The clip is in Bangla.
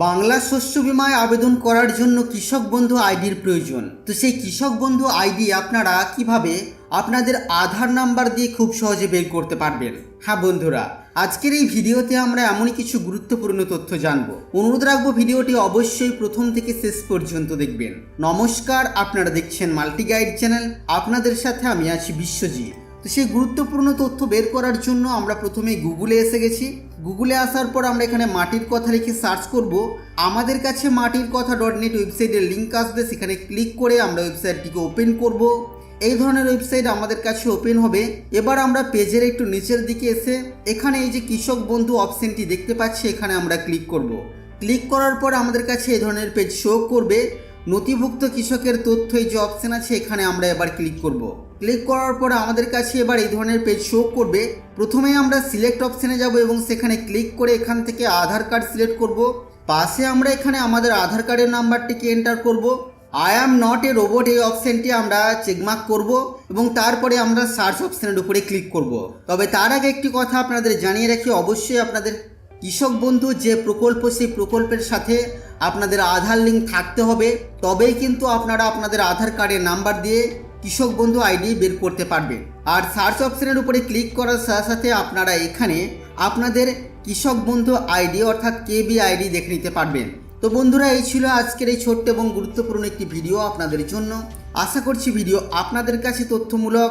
বাংলা শস্য বিমায় আবেদন করার জন্য কৃষক বন্ধু আইডির প্রয়োজন। তো সেই কৃষক বন্ধু আইডি আপনারা কীভাবে আপনাদের আধার নাম্বার দিয়ে খুব সহজে বের করতে পারবেন? হ্যাঁ বন্ধুরা, আজকের এই ভিডিওতে আমরা এমনই কিছু গুরুত্বপূর্ণ তথ্য জানব। অনুরোধ রাখব ভিডিওটি অবশ্যই প্রথম থেকে শেষ পর্যন্ত দেখবেন। নমস্কার, আপনারা দেখছেন মাল্টি গাইড চ্যানেল। আপনাদের সাথে আমি আছি বিশ্বজিৎ। তো সেই গুরুত্বপূর্ণ তথ্য বের করার জন্য আমরা প্রথমে গুগলে এসে গেছি। গুগলে আসার পর আমরা এখানে মাটির কথা লিখে সার্চ করব। আমাদের কাছে মাটির কথা ডট নেট ওয়েবসাইটের লিঙ্ক আসবে, সেখানে ক্লিক করে আমরা ওয়েবসাইটটিকে ওপেন করব। এই ধরনের ওয়েবসাইট আমাদের কাছে ওপেন হবে। এবার আমরা পেজের একটু নিচের দিকে এসে এখানে এই যে কৃষক বন্ধু অপশনটি দেখতে পাচ্ছি, এখানে আমরা ক্লিক করব। ক্লিক করার পর আমাদের কাছে এই ধরনের পেজ শো করবে। নথিভুক্ত কৃষকের তথ্য এই যে অপশান আছে, এখানে আমরা এবার ক্লিক করব। ক্লিক করার পর আমাদের কাছে এবার এই ধরনের পেজ শো করবে। প্রথমে আমরা সিলেক্ট অপশানে যাব এবং সেখানে ক্লিক করে এখান থেকে আধার কার্ড সিলেক্ট করব। পাশে আমরা এখানে আমাদের আধার কার্ডের নাম্বারটিকে এন্টার করব। I am not a robot এই অপশনটি আমরা চেকমার্ক করব এবং তারপরে আমরা সার্চ অপশানের উপরে ক্লিক করব। তবে তার আগে একটি কথা আপনাদের জানিয়ে রাখি, অবশ্যই আপনাদের কৃষক বন্ধু যে প্রকল্প, সেই প্রকল্পের সাথে আপনাদের আধার লিঙ্ক থাকতে হবে, তবেই কিন্তু আপনারা আপনাদের আধার কার্ডের নাম্বার দিয়ে কৃষক বন্ধু আইডি বের করতে পারবেন। আর সার্চ অপশনের উপরে ক্লিক করার সাথে সাথে আপনারা এখানে আপনাদের কৃষক বন্ধু আইডি অর্থাৎ কেবি আইডি দেখে নিতে পারবেন। তো বন্ধুরা, এই ছিল আজকের এই ছোট্ট এবং গুরুত্বপূর্ণ একটি ভিডিও আপনাদের জন্য। আশা করছি ভিডিও আপনাদের কাছে তথ্যমূলক।